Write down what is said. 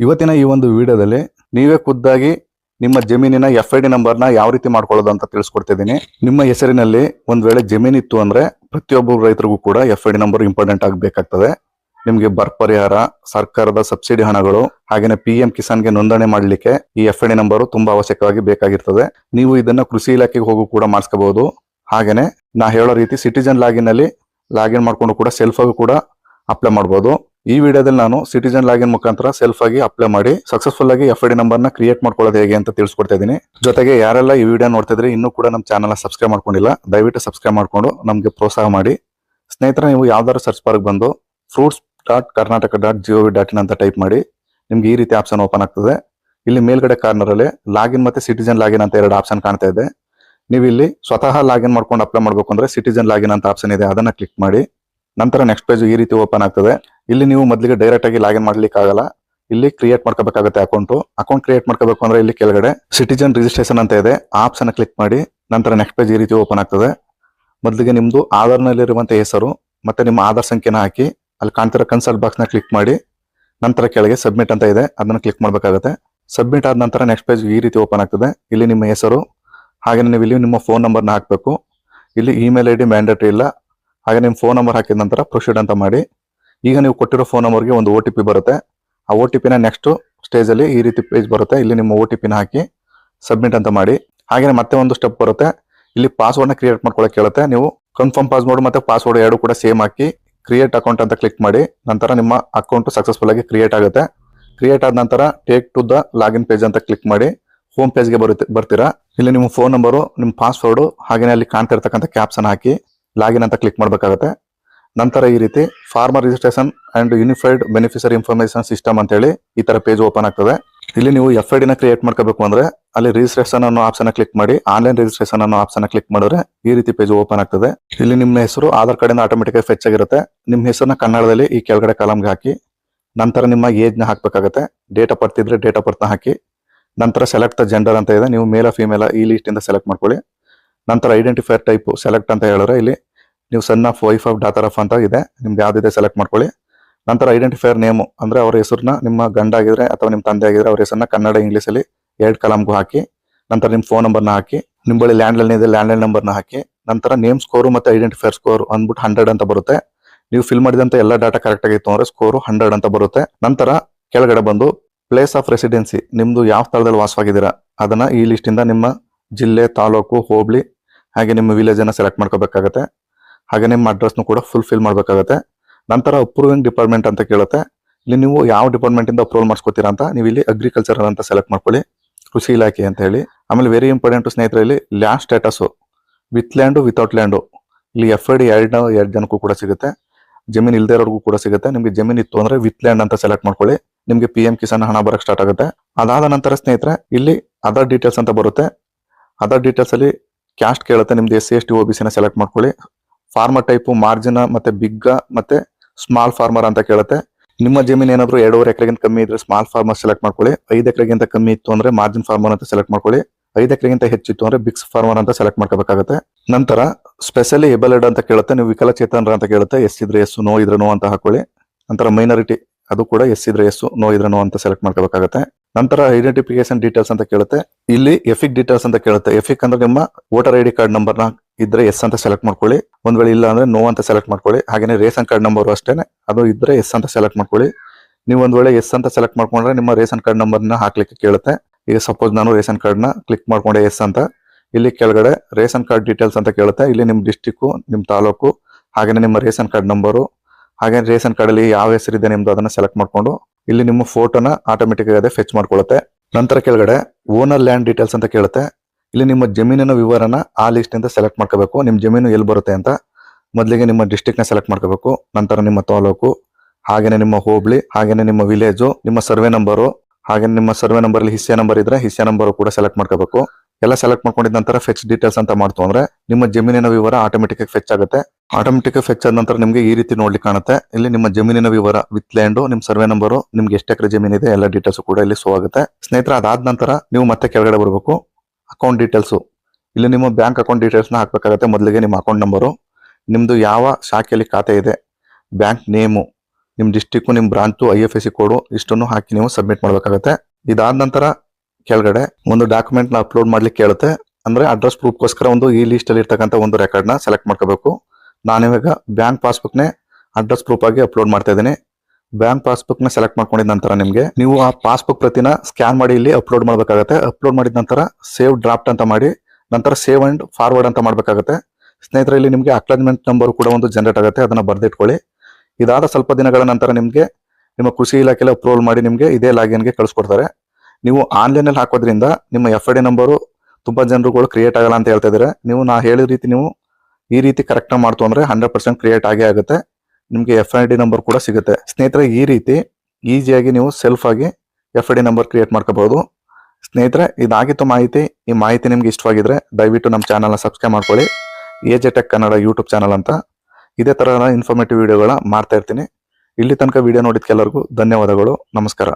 ಇವತ್ತಿನ ಈ ಒಂದು ವಿಡಿಯೋದಲ್ಲಿ ನೀವೇ ಖುದ್ದಾಗಿ ನಿಮ್ಮ ಜಮೀನಿನ ಎಫ್ ಐ ಡಿ ನಂಬರ್ನ ಯಾವ ರೀತಿ ಮಾಡ್ಕೊಳ್ಳೋದು ಅಂತ ತಿಳಿಸ್ಕೊಡ್ತಿದ್ದೀನಿ. ನಿಮ್ಮ ಹೆಸರಿನಲ್ಲಿ ಒಂದು ವೇಳೆ ಜಮೀನ್ ಇತ್ತು ಅಂದ್ರೆ ಪ್ರತಿಯೊಬ್ಬ ರೈತರಿಗೂ ಕೂಡ F I D number important ಆಗಬೇಕಾಗ್ತದೆ ನಿಮಗೆ ಬರ ಪರಿಹಾರ, ಸರ್ಕಾರದ ಸಬ್ಸಿಡಿ ಹಣಗಳು, ಹಾಗೇನೆ ಪಿ ಎಂ ಕಿಸಾನ್ಗೆ ನೋಂದಣಿ ಮಾಡಲಿಕ್ಕೆ ಈ ಎಫ್ ಐ ಡಿ ನಂಬರ್ ತುಂಬಾ ಅವಶ್ಯಕವಾಗಿ ಬೇಕಾಗಿರ್ತದೆ. ನೀವು ಇದನ್ನ ಕೃಷಿ ಇಲಾಖೆಗೆ ಹೋಗು ಕೂಡ ಮಾಡಿಸ್ಕೋಬಹುದು. ಹಾಗೆಯೇ ನಾ ಹೇಳೋ ರೀತಿ ಸಿಟಿಜನ್ ಲಾಗಿನ್ ಅಲ್ಲಿ ಲಾಗಿನ್ ಮಾಡಿಕೊಂಡು ಕೂಡ ಸೆಲ್ಫ್ ಆಗಿ ಕೂಡ ಅಪ್ಲೈ ಮಾಡಬಹುದು ಈ ವಿಡಿಯೋದಲ್ಲಿ ನಾನು ಸಿಟಿಜನ್ ಲಾಗಿನ್ ಮುಖಾಂತರ ಸೆಲ್ಫ್ ಆಗಿ ಅಪ್ಲೈ ಮಾಡಿ ಸಕ್ಸಸ್ಫುಲ್ ಆಗಿ ಎಫ್ ಡಿ ನಂಬರ್ನ ಕ್ರಿಯೇಟ್ ಮಾಡ್ಕೊಳ್ಳೋದು ಹೇಗೆ ಅಂತ ತಿಳಿಸ್ಕೊಡ್ತಾ ಇದ್ದೀನಿ. ಜೊತೆಗೆ ಯಾರೆಲ್ಲ ಈ ವಿಡಿಯೋ ನೋಡ್ತಿದ್ರೆ, ಇನ್ನೂ ಕೂಡ ನಮ್ಮ ಚಾನಲ್ ಸಬ್ಸ್ಕ್ರೈಬ್ ಮಾಡ್ಕೊಂಡಿಲ್ಲ, ದಯವಿಟ್ಟು ಸಬ್ಸ್ಕ್ರೈಬ್ ಮಾಡಿಕೊಂಡು ನಮಗೆ ಪ್ರೋತ್ಸಾಹ ಮಾಡಿ. ಸ್ನೇಹಿತರ, ನೀವು ಯಾವ್ದಾದ್ರು ಸರ್ಚ್ ಬಾರ್ಗೆ ಬಂದು fruits dot Karnataka dot GO dot in ಅಂತ ಟೈಪ್ ಮಾಡಿ, ನಿಮ್ಗೆ ಈ ರೀತಿ ಆಪ್ಷನ್ ಓಪನ್ ಆಗ್ತದೆ. ಇಲ್ಲಿ ಮೇಲ್ಗಡೆ ಕಾರ್ನರ್ ಅಲ್ಲಿ ಲಾಗಿನ್ ಮತ್ತೆ ಸಿಟಿಜನ್ ಲಾಗಿನ್ ಅಂತ ಎರಡು ಆಪ್ಷನ್ ಕಾಣ್ತಾ ಇದೆ. ನೀವು ಇಲ್ಲಿ ಸ್ವತಃ ಲಾಗಿನ್ ಮಾಡ್ಕೊಂಡು ಅಪ್ಲೈ ಮಾಡಬೇಕು ಅಂದ್ರೆ ಸಿಟಿಜನ್ ಲಾಗಿನ್ ಅಂತ ಆಪ್ಷನ್ ಇದೆ, ಅದನ್ನ ಕ್ಲಿಕ್ ಮಾಡಿ. ನಂತರ ನೆಕ್ಸ್ಟ್ ಪೇಜ್ ಈ ರೀತಿ ಓಪನ್ ಆಗ್ತದೆ. ಇಲ್ಲಿ ನೀವು ಮೊದಲಿಗೆ ಡೈರೆಕ್ಟ್ ಆಗಿ ಲಾಗಿನ್ ಮಾಡ್ಲಿಕ್ಕೆ ಆಗಲ್ಲ ಇಲ್ಲಿ ಕ್ರಿಯೇಟ್ ಮಾಡ್ಕೋಬೇಕಾಗುತ್ತೆ ಅಕೌಂಟ್ ಅಕೌಂಟ್ ಕ್ರಿಯೇಟ್ ಮಾಡ್ಕೋಬೇಕು ಅಂದ್ರೆ ಇಲ್ಲಿ ಕೆಳಗಡೆ ಸಿಟಿಜನ್ ರಿಜಿಸ್ಟ್ರೇಷನ್ ಅಂತ ಇದೆ. ಆಪ್ಸ್ ಕ್ಲಿಕ್ ಮಾಡಿ, ನಂತರ ನೆಕ್ಸ್ಟ್ ಪೇಜ್ ಈ ರೀತಿ ಓಪನ್ ಆಗ್ತದೆ. ಮೊದಲಿಗೆ ನಿಮ್ದು ಆಧಾರ್ನಲ್ಲಿರುವಂಥ ಹೆಸರು, ಮತ್ತೆ ನಿಮ್ಮ ಆಧಾರ್ ಸಂಖ್ಯೆನ ಹಾಕಿ, ಅಲ್ಲಿ ಕಾಣ್ತಿರೋ ಕನ್ಸಲ್ಟ್ ಬಾಕ್ಸ್ನ ಕ್ಲಿಕ್ ಮಾಡಿ, ನಂತರ ಕೆಳಗೆ ಸಬ್ಮಿಟ್ ಅಂತ ಇದೆ. ಅದನ್ನು ಕ್ಲಿಕ್ ಮಾಡಬೇಕಾಗುತ್ತೆ. ಸಬ್ಮಿಟ್ ಆದ ನಂತರ ನೆಕ್ಸ್ಟ್ ಪೇಜ್ ಈ ರೀತಿ ಓಪನ್ ಆಗ್ತದೆ. ಇಲ್ಲಿ ನಿಮ್ಮ ಹೆಸರು ಹಾಗೆ ನೀವು ಇಲ್ಲಿ ನಿಮ್ಮ ಫೋನ್ ನಂಬರ್ನ ಹಾಕಬೇಕು. ಇಲ್ಲಿ ಇಮೇಲ್ ಐ ಡಿ ಮ್ಯಾಂಡೇಟರಿ ಇಲ್ಲ. ಹಾಗೆ ನಿಮ್ಮ ಫೋನ್ ನಂಬರ್ ಹಾಕಿದ ನಂತರ ಪ್ರೊಸೀಡ್ ಅಂತ ಮಾಡಿ. ಈಗ ನೀವು ಕೊಟ್ಟಿರೋ ಫೋನ್ ನಂಬರ್ಗೆ ಒಂದು ಒ ಟಿ ಪಿ ಬರುತ್ತೆ. ಆ ಒ ಟಿ ಪಿನ ನೆಕ್ಸ್ಟ್ ಸ್ಟೇಜಲ್ಲಿ ಈ ರೀತಿ ಪೇಜ್ ಬರುತ್ತೆ. ಇಲ್ಲಿ ನಿಮ್ಮ ಒ ಟಿ ಪಿನ ಹಾಕಿ ಸಬ್ಮಿಟ್ ಅಂತ ಮಾಡಿ. ಹಾಗೆ ಮತ್ತೆ ಒಂದು ಸ್ಟೆಪ್ ಬರುತ್ತೆ. ಇಲ್ಲಿ ಪಾಸ್ವರ್ಡ್ನ ಕ್ರಿಯೇಟ್ ಮಾಡ್ಕೊಳಕ್ಕೆ ಕೇಳುತ್ತೆ ನೀವು ಕನ್ಫರ್ಮ್ ಪಾಸ್ವರ್ಡ್ ಮತ್ತೆ ಪಾಸ್ವರ್ಡ್ ಎರಡು ಕೂಡ ಸೇಮ್ ಹಾಕಿ ಕ್ರಿಯೇಟ್ ಅಕೌಂಟ್ ಅಂತ ಕ್ಲಿಕ್ ಮಾಡಿ, ನಂತರ ನಿಮ್ಮ ಅಕೌಂಟ್ ಸಕ್ಸಸ್ಫುಲ್ ಆಗಿ ಕ್ರಿಯೇಟ್ ಆಗುತ್ತೆ. ಕ್ರಿಯೇಟ್ ಆದ ನಂತರ take to the login page ಅಂತ ಕ್ಲಿಕ್ ಮಾಡಿ ಹೋಮ್ ಪೇಜ್ಗೆ ಬರುತ್ತೆ, ಬರ್ತೀರಾ? ಇಲ್ಲಿ ನಿಮ್ಮ ಫೋನ್ ನಂಬರು ನಿಮ್ಮ ಪಾಸ್ವರ್ಡು ಹಾಗೆಯೇ ಅಲ್ಲಿ ಕಾಣ್ತಿರ್ತಕ್ಕಂಥ ಕ್ಯಾಪ್ಸನ್ ಹಾಕಿ ಲಾಗಿನ್ ಅಂತ ಕ್ಲಿಕ್ ಮಾಡಬೇಕಾಗುತ್ತೆ. ನಂತರ ಈ ರೀತಿ farmer registration and unified beneficiary information system ಅಂತ ಹೇಳಿ ಈ ತರ ಪೇಜ್ ಓಪನ್ ಆಗ್ತದೆ. ಇಲ್ಲಿ ನೀವು ಎಫ್ ಐ ಡಿನ ಕ್ರಿಯೇಟ್ ಮಾಡ್ಕೋಬೇಕು ಅಂದ್ರೆ ಅಲ್ಲಿ ರಿಜಿಸ್ಟ್ರೇಷನ್ ಅನ್ನೋ ಆಪ್ಷನ್ ಕ್ಲಿಕ್ ಮಾಡಿ, ಆನ್ಲೈನ್ ರಿಜಿಸ್ಟ್ರೇಷನ್ ಅನ್ನೋ ಆಪ್ಷನ್ ಕ್ಲಿಕ್ ಮಾಡಿದ್ರೆ ಈ ರೀತಿ ಪೇಜ್ ಓಪನ್ ಆಗ್ತದೆ. ಇಲ್ಲಿ ನಿಮ್ಮ ಹೆಸರು, ಆಧಾರ್ ಕಾರ್ಡ್ ಇಂದ ಆಟೋಮೆಟಿಕ್ ಆಗಿ ಫೆಚ್ ಆಗಿರುತ್ತೆ. ನಿಮ್ಮ ಹೆಸರನ್ನ ಕನ್ನಡದಲ್ಲಿ ಈ ಕೆಳಗಡೆ ಕಾಲಮ್ಗೆ ಹಾಕಿ, ನಂತರ ನಿಮ್ಮ ಏಜ್ನ ಹಾಕ್ಬೇಕಾಗತ್ತೆ. ಡೇಟ್ ಆಫ್ ಬರ್ತ್ ಇದ್ರೆ ಡೇಟ್ ಆಫ್ ಬರ್ತ್ ಹಾಕಿ, ನಂತರ ಸೆಲೆಕ್ಟ್ ದ ಜೆಂಡರ್ ಅಂತ ಇದೆ. ನೀವು ಮೇಲ ಫಿಮೇಲ ಈ ಲಿಸ್ಟ್ ಇಂದ ಸೆಲೆಕ್ಟ್ ಮಾಡ್ಕೊಳ್ಳಿ. ನಂತರ ಐಡೆಂಟಿಫೈರ್ ಟೈಪ್ ಸೆಲೆಕ್ಟ್ ಅಂತ ಹೇಳಿದ್ರೆ ಇಲ್ಲಿ ನೀವು son of wife of daughter of ಅಂತ ಇದೆ ನಿಮ್ದು ಯಾವ್ದಿದೆ ಸೆಲೆಕ್ಟ್ ಮಾಡ್ಕೊಳ್ಳಿ. ನಂತರ ಐಡೆಂಟಿಫೈರ್ ನೇಮು ಅಂದ್ರೆ ಅವರ ಹೆಸರನ್ನ ನಿಮ್ಮ ಗಂಡ ಆಗಿದ್ರೆ ಅಥವಾ ನಿಮ್ಮ ತಂದೆ ಆಗಿದ್ರೆ ಅವ್ರ ಹೆಸರನ್ನ ಕನ್ನಡ ಇಂಗ್ಲೀಷಲ್ಲಿ ಎರಡು ಕಲಾಮ್ಗೂ ಹಾಕಿ, ನಂತರ ನಿಮ್ಮ ಫೋನ್ ನಂಬರ್ನ ಹಾಕಿ ನಿಮ್ಮ ಬಳಿ ಲ್ಯಾಂಡ್ ಲೈನ್ ಇದೆ ಲ್ಯಾಂಡ್ ಲೈನ್ ನಂಬರ್ನ ಹಾಕಿ, ನಂತರ ನೇಮ್ ಸ್ಕೋರು ಮತ್ತೆ ಐಡೆಂಟಿಫೈರ್ ಸ್ಕೋರ್ ಅಂದ್ಬಿಟ್ಟು ಹಂಡ್ರೆಡ್ ಅಂತ ಬರುತ್ತೆ. ನೀವು ಫಿಲ್ ಮಾಡಿದಂತ ಎಲ್ಲ ಡಾಟಾ ಕರೆಕ್ಟ್ ಆಗಿತ್ತು ಅಂದ್ರೆ ಸ್ಕೋರು ಹಂಡ್ರೆಡ್ ಅಂತ ಬರುತ್ತೆ. ನಂತರ ಕೆಳಗಡೆ ಬಂದು ಪ್ಲೇಸ್ ಆಫ್ ರೆಸಿಡೆನ್ಸಿ ನಿಮ್ಮದು ಯಾವ ಸ್ಥಳದಲ್ಲಿ ವಾಸವಾಗಿದ್ದೀರಾ, ಅದನ್ನ ಈ ಲಿಸ್ಟ್ ಇಂದ ನಿಮ್ಮ ಜಿಲ್ಲೆ, ತಾಲೂಕು, ಹೋಬಳಿ, ಹಾಗೆ ನಿಮ್ಮ ವಿಲೇಜ್ ಅನ್ನ ಸೆಲೆಕ್ಟ್ ಮಾಡ್ಕೋಬೇಕಾಗತ್ತೆ. ಹಾಗೆ ನಿಮ್ಮ ಅಡ್ರೆಸ್ನು ಕೂಡ ಫುಲ್ ಫಿಲ್ ಮಾಡ್ಬೇಕಾಗತ್ತೆ. ನಂತರ ಅಪ್ರೂವಿಂಗ್ ಡಿಪಾರ್ಟ್ಮೆಂಟ್ ಅಂತ ಕೇಳುತ್ತೆ. ಇಲ್ಲಿ ನೀವು ಯಾವ ಡಿಪಾರ್ಟ್ಮೆಂಟ್ ಇಂದ ಅಪ್ರೂವಲ್ ಮಾಡಿಸ್ಕೊತೀರಾ ಅಂತ ನೀವು ಇಲ್ಲಿ ಅಗ್ರಿಕಲ್ಚರ್ ಅಂತ ಸೆಲೆಕ್ಟ್ ಮಾಡ್ಕೊಳ್ಳಿ. ಕೃಷಿ ಇಲಾಖೆ ಅಂತ ಹೇಳಿ. ಆಮೇಲೆ ವೆರಿ ಇಂಪಾರ್ಟೆಂಟ್ ಸ್ನೇಹಿತರೆ ಇಲ್ಲಿ land status with land without land ಇಲ್ಲಿ ಎಫ್ ಐ ಡಿ ಎರಡು ಎರಡು ಜನಕ್ಕೂ ಕೂಡ ಸಿಗುತ್ತೆ. ಜಮೀನ್ ಇಲ್ಲದೇ ಇರೋರಿಗೂ ಕೂಡ ಸಿಗುತ್ತೆ. ನಿಮಗೆ ಜಮೀನ್ ಇತ್ತು ಅಂದ್ರೆ ವಿತ್ ಲ್ಯಾಂಡ್ ಅಂತ ಸೆಲೆಕ್ಟ್ ಮಾಡ್ಕೊಳ್ಳಿ. ನಿಮಗೆ ಪಿ ಎಂ ಕಿಸಾನ್ ಹಣ ಬರಕ್ ಸ್ಟಾರ್ಟ್ ಆಗುತ್ತೆ. ಅದಾದ ನಂತರ ಸ್ನೇಹಿತರೆ, ಇಲ್ಲಿ ಅದರ್ ಡೀಟೇಲ್ಸ್ ಅಂತ ಬರುತ್ತೆ. ಅದರ್ ಡೀಟೇಲ್ಸ್ ಅಲ್ಲಿ ಕ್ಯಾಸ್ಟ್ ಕೇಳುತ್ತೆ. ನಿಮ್ದು S C S T O B ಸಿನ ಸೆಲೆಕ್ಟ್ ಮಾಡ್ಕೊಳ್ಳಿ. ಫಾರ್ಮರ್ ಟೈಪ್ ಮಾರ್ಜಿನ ಮತ್ತೆ ಬಿಗ್ಗ ಮತ್ತೆ ಸ್ಮಾಲ್ ಫಾರ್ಮರ್ ಅಂತ ಕೇಳುತ್ತೆ. ನಿಮ್ಮ ಜಮೀನ್ ಏನಾದ್ರು ಎರಡೂವರೆ ಎಕರೆಗಿಂತ ಕಮ್ಮಿ ಇದ್ರೆ ಸ್ಮಾಲ್ ಫಾರ್ಮರ್ ಸೆಲೆಕ್ಟ್ ಮಾಡ್ಕೊಳ್ಳಿ. ಐದು ಎಕರೆಗಿಂತ ಕಮ್ಮಿ ಇತ್ತು ಅಂದ್ರೆ ಮಾರ್ಜಿನ್ ಫಾರ್ಮರ್ ಅಂತ ಸೆಲೆಕ್ಟ್ ಮಾಡ್ಕೊಳ್ಳಿ. ಐದು ಎಕರೆಗಿಂತ ಹೆಚ್ಚಿತ್ತು ಅಂದ್ರೆ ಬಿಗ್ಸ್ ಫಾರ್ಮರ್ ಅಂತ ಸೆಲೆಕ್ಟ್ ಮಾಡ್ಕೋಬೇಕಾಗುತ್ತೆ. ನಂತರ ಸ್ಪೆಷಲಿ ಎಬಲ್ಡ್ ಅಂತ ಕೇಳುತ್ತೆ. ನೀವು ವಿಕಲಚೇತನರ ಅಂತ ಕೇಳುತ್ತೆ. ಎಸ್ ಇದ್ರೆ ಎಸ್ ನೋ ಇದ್ರೆ ನೋ ಅಂತ ಹಾಕೊಳ್ಳಿ. ನಂತರ ಮೈನಾರಿಟಿ ಅದು ಕೂಡ ಎಸ್ ಇದ್ರೆ ಎಸ್ ನೋ ಇದ್ರೆ ನೋ ಅಂತ ಸೆಲೆಕ್ಟ್ ಮಾಡ್ಕೋಬೇಕಾಗುತ್ತೆ. ನಂತರ ಐಡೆಂಟಿಫಿಕೇಶನ್ ಡೀಟೇಲ್ಸ್ ಅಂತ ಕೇಳುತ್ತೆ. ಇಲ್ಲಿ ಎಫಿಕ್ ಡೀಟೇಲ್ಸ್ ಅಂತ ಕೇಳುತ್ತೆ. ಎಫಿಕ್ ಅಂದ್ರೆ ನಿಮ್ಮ ವೋಟರ್ ಐ ಡಿ ಕಾರ್ಡ್ನ ಇದ್ರೆ ಎಸ್ ಅಂತ ಸೆಲೆಕ್ಟ್ ಮಾಡ್ಕೊಳ್ಳಿ. ಒಂದ್ ವೇಳೆ ಇಲ್ಲ ಅಂದ್ರೆ ನೋ ಅಂತ ಸೆಲೆಕ್ಟ್ ಮಾಡ್ಕೊಳ್ಳಿ. ಹಾಗೇನೆ ರೇಷನ್ ಕಾರ್ಡ್ ನಂಬರ್ ಅಷ್ಟೇನೆ. ಅದು ಇದ್ರೆ ಎಸ್ ಅಂತ ಸೆಲೆಕ್ಟ್ ಮಾಡ್ಕೊಳ್ಳಿ. ನೀವು ಒಂದ್ ವೇಳೆ ಎಸ್ ಅಂತ ಸೆಲೆಕ್ಟ್ ಮಾಡ್ಕೊಂಡ್ರೆ ನಿಮ್ಮ ರೇಷನ್ ಕಾರ್ಡ್ ನಂಬರ್ನ ಹಾಕ್ಲಿಕ್ಕೆ ಕೇಳುತ್ತೆ. ಈಗ ಸಪೋಸ್ ನಾನು ರೇಷನ್ ಕಾರ್ಡ್ನ ಕ್ಲಿಕ್ ಮಾಡ್ಕೊಂಡೆ ಎಸ್ ಅಂತ. ಇಲ್ಲಿ ಕೆಳಗಡೆ ರೇಷನ್ ಕಾರ್ಡ್ ಡೀಟೇಲ್ಸ್ ಅಂತ ಕೇಳುತ್ತೆ. ಇಲ್ಲಿ ನಿಮ್ ಡಿಸ್ಟಿಕ್ ನಿಮ್ ತಾಲೂಕು, ಹಾಗೇನೆ ನಿಮ್ಮ ರೇಷನ್ ಕಾರ್ಡ್ ನಂಬರು ಹಾಗೆ ರೇಷನ್ ಕಾರ್ಡ್ ಅಲ್ಲಿ ಯಾವ ಹೆಸರಿದೆ ನಿಮ್ದು ಅದನ್ನ ಸೆಲೆಕ್ಟ್ ಮಾಡ್ಕೊಂಡು ಇಲ್ಲಿ ನಿಮ್ಮ ಫೋಟೋನ ಆಟೋಮೆಟಿಕ್ ಆಗಿ ಫೆಚ್ ಮಾಡ್ಕೊಳ್ಳುತ್ತೆ. ನಂತರ ಕೆಳಗಡೆ ಓನರ್ ಲ್ಯಾಂಡ್ ಡೀಟೇಲ್ಸ್ ಅಂತ ಕೇಳುತ್ತೆ. ಇಲ್ಲಿ ನಿಮ್ಮ ಜಮೀನಿನ ವಿವರನ ಆ ಲಿಸ್ಟ್ ಇಂದ ಸೆಲೆಕ್ಟ್ ಮಾಡ್ಕೋಬೇಕು. ನಿಮ್ ಜಮೀನು ಎಲ್ಲಿ ಬರುತ್ತೆ ಅಂತ ಮೊದಲಿಗೆ ನಿಮ್ಮ ಡಿಸ್ಟಿಕ್ನ ಸೆಲೆಕ್ಟ್ ಮಾಡ್ಕೋಬೇಕು. ನಂತರ ನಿಮ್ಮ ತಾಲೂಕು, ಹಾಗೇನೆ ನಿಮ್ಮ ಹೋಬಳಿ, ಹಾಗೇನೆ ನಿಮ್ಮ ವಿಲೇಜು ನಿಮ್ಮ ಸರ್ವೆ ನಂಬರು ಹಾಗೆ ನಿಮ್ಮ ಸರ್ವೆ ನಂಬರ್ ಅಲ್ಲಿ ಹಿಸ್ಸೆ ನಂಬರ್ ಇದ್ರೆ ಹಿಸ್ಸೆ ನಂಬರ್ ಕೂಡ ಸೆಲೆಕ್ಟ್ ಮಾಡ್ಕೋಬೇಕು. ಎಲ್ಲ ಸೆಲೆಕ್ಟ್ ಮಾಡ್ಕೊಂಡಿದ ನಂತರ ಫೆಚ್ ಡೀಟೇಲ್ಸ್ ಅಂತ ಮಾಡ್ತು. ಅಂದ್ರೆ ನಿಮ್ಮ ಜಮೀನಿನ ವಿವರ ಆಟೋಮೆಟಿಕ್ ಫೆಚ್ ಆಗುತ್ತೆ. ಆಟೋಮೆಟಿಕ್ ಫೆಚ್ ಆದ ನಂತರ ನಿಮಗೆ ಈ ರೀತಿ ನೋಡ್ಲಿಕ್ಕೆ ಕಾಣುತ್ತೆ. ಇಲ್ಲಿ ನಿಮ್ಮ ಜಮೀನಿನ ವಿವರ ವಿತ್ ಲ್ಯಾಂಡ್ ನಿಮ್ ಸರ್ವೆ ನಂಬರ್ ನಿಮ್ಗೆ ಎಷ್ಟು ಎಕರೆ ಜಮೀನ್ ಇದೆ, ಎಲ್ಲ ಡೀಟೇಲ್ಸ್ ಕೂಡ ಇಲ್ಲಿ ಶೋ ಆಗುತ್ತೆ. ಸ್ನೇಹಿತರ, ಅದಾದ ನಂತರ ನೀವು ಮತ್ತೆ ಕೆಳಗಡೆ ಬರಬೇಕು. ಅಕೌಂಟ್ ಡೀಟೇಲ್ಸ್ ಇಲ್ಲಿ ನಿಮ್ಮ ಬ್ಯಾಂಕ್ ಅಕೌಂಟ್ ಡೀಟೇಲ್ಸ್ನ ಹಾಕಬೇಕಾಗುತ್ತೆ. ಮೊದಲಿಗೆ ನಿಮ್ಮ ಅಕೌಂಟ್ ನಂಬರು ನಿಮ್ದು ಯಾವ ಶಾಖೆಯಲ್ಲಿ ಖಾತೆ ಇದೆ ಬ್ಯಾಂಕ್ ನೇಮು ನಿಮ್ಮ ಡಿಸ್ಟಿಕ್ ನಿಮ್ಮ branch I F S C code ಇಷ್ಟನ್ನು ಹಾಕಿ ನೀವು ಸಬ್ಮಿಟ್ ಮಾಡಬೇಕಾಗುತ್ತೆ. ಇದಾದ ನಂತರ ಕೆಳಗಡೆ ಒಂದು ಡಾಕ್ಯುಮೆಂಟ್ನ ಅಪ್ಲೋಡ್ ಮಾಡ್ಲಿಕ್ಕೆ ಕೇಳುತ್ತೆ. ಅಂದ್ರೆ ಅಡ್ರೆಸ್ ಪ್ರೂಫ್ಗೋಸ್ಕರ ಒಂದು ಈ ಲಿಸ್ಟ್ ಅಲ್ಲಿ ಇರ್ತಕ್ಕಂಥ ಒಂದು ರೆಕಾರ್ಡ್ನ ಸೆಲೆಕ್ಟ್ ಮಾಡ್ಕೋಬೇಕು. ನಾನಿವಾಗ ಬ್ಯಾಂಕ್ ಪಾಸ್ಬುಕ್ ನೇ ಅಡ್ರೆಸ್ ಪ್ರೂಫ್ ಆಗಿ ಅಪ್ಲೋಡ್ ಮಾಡ್ತಾ ಇದ್ದೀನಿ. ಬ್ಯಾಂಕ್ ಪಾಸ್ಬುಕ್ನ ಸೆಲೆಕ್ಟ್ ಮಾಡ್ಕೊಂಡಿದ ನಂತರ ನಿಮಗೆ ನೀವು ಆ ಪಾಸ್ಬುಕ್ ಪ್ರತಿನ ಸ್ಕ್ಯಾನ್ ಮಾಡಿ ಇಲ್ಲಿ ಅಪ್ಲೋಡ್ ಮಾಡಬೇಕಾಗುತ್ತೆ. ಅಪ್ಲೋಡ್ ಮಾಡಿದ ನಂತರ ಸೇವ್ ಡ್ರಾಫ್ಟ್ ಅಂತ ಮಾಡಿ, ನಂತರ ಸೇವ್ ಅಂಡ್ ಫಾರ್ವರ್ಡ್ ಅಂತ ಮಾಡಬೇಕಾಗುತ್ತೆ. ಸ್ನೇಹಿತರೆ, ಇಲ್ಲಿ ನಿಮಗೆ ಅಕ್ಲಾಜ್ಮೆಂಟ್ ನಂಬರ್ ಕೂಡ ಒಂದು ಜನರೇಟ್ ಆಗುತ್ತೆ. ಅದನ್ನ ಬರ್ದಿಟ್ಕೊಳ್ಳಿ. ಇದಾದ ಸ್ವಲ್ಪ ದಿನಗಳ ನಂತರ ನಿಮಗೆ ನಿಮ್ಮ ಕೃಷಿ ಇಲಾಖೆಯಲ್ಲಿ ಅಪ್ರೂವಲ್ ಮಾಡಿ ನಿಮಗೆ ಇದೇ ಲಾಗಿನ್ಗೆ ಕಳಿಸ್ಕೊಡ್ತಾರೆ. ನೀವು ಆನ್ಲೈನ್ ಅಲ್ಲಿ ಹಾಕೋದ್ರಿಂದ ನಿಮ್ಮ ಎಫ್ ಐ ಡಿ ನಂಬರು ತುಂಬಾ ಜನರುಗಳು ಕ್ರಿಯೇಟ್ ಆಗಲ್ಲ ಅಂತ ಹೇಳ್ತಾ ಇದ್ದಾರೆ ನೀವು ನಾ ಹೇಳಿದ ರೀತಿ ನೀವು ಈ ರೀತಿ ಕರೆಕ್ಟ್ ಮಾಡ್ತು ಅಂದ್ರೆ ಹಂಡ್ರೆಡ್ ಪರ್ಸೆಂಟ್ ಕ್ರಿಯೇಟ್ ಆಗೇ ಆಗುತ್ತೆ. ನಿಮಗೆ ಎಫ್ ಐ ಡಿ ನಂಬರ್ ಕೂಡ ಸಿಗುತ್ತೆ. ಸ್ನೇಹಿತರೆ, ಈ ರೀತಿ ಈಸಿಯಾಗಿ ನೀವು ಸೆಲ್ಫ್ ಆಗಿ F I D number create ಮಾಡ್ಕೋಬಹುದು. ಸ್ನೇಹಿತರೆ, ಇದಾಗಿತ್ತು ಮಾಹಿತಿ. ಈ ಮಾಹಿತಿ ನಿಮ್ಗೆ ಇಷ್ಟವಾಗಿದ್ರೆ ದಯವಿಟ್ಟು ನಮ್ಮ ಚಾನಲ್ನ ಸಬ್ಸ್ಕ್ರೈಬ್ ಮಾಡ್ಕೊಳ್ಳಿ. AJ tech Kannada YouTube channel ಅಂತ. ಇದೇ ತರಹದ ಇನ್ಫಾರ್ಮೇಟಿವ್ ವಿಡಿಯೋಗಳ ಮಾಡ್ತಾ ಇರ್ತೀನಿ. ಇಲ್ಲಿ ತನಕ ವಿಡಿಯೋ ನೋಡಿದ್ಕೆಲ್ಲರಿಗೂ ಧನ್ಯವಾದಗಳು. ನಮಸ್ಕಾರ.